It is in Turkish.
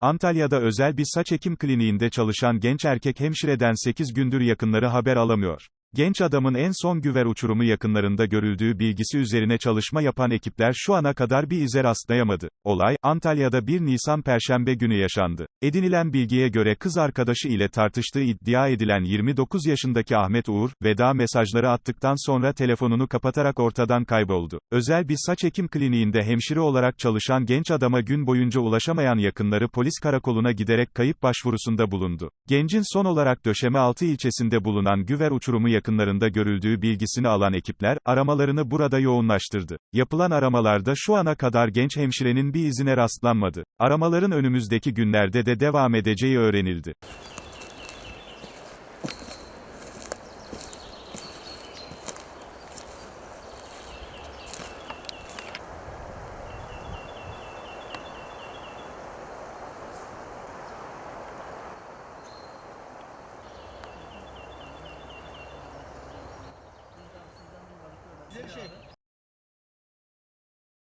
Antalya'da özel bir saç ekim kliniğinde çalışan genç erkek hemşireden 8 gündür yakınları haber alamıyor. Genç adamın en son güver uçurumu yakınlarında görüldüğü bilgisi üzerine çalışma yapan ekipler şu ana kadar bir ize rastlayamadı. Olay, Antalya'da 1 Nisan Perşembe günü yaşandı. Edinilen bilgiye göre kız arkadaşı ile tartıştığı iddia edilen 29 yaşındaki Ahmet Uğur, veda mesajları attıktan sonra telefonunu kapatarak ortadan kayboldu. Özel bir saç ekim kliniğinde hemşire olarak çalışan genç adama gün boyunca ulaşamayan yakınları polis karakoluna giderek kayıp başvurusunda bulundu. Gencin son olarak Döşemealtı ilçesinde bulunan güver uçurumu yakınlarında görüldüğü bilgisini alan ekipler, aramalarını burada yoğunlaştırdı. Yapılan aramalarda şu ana kadar genç hemşirenin bir izine rastlanmadı. Aramaların önümüzdeki günlerde de devam edeceği öğrenildi. Bize bir şey.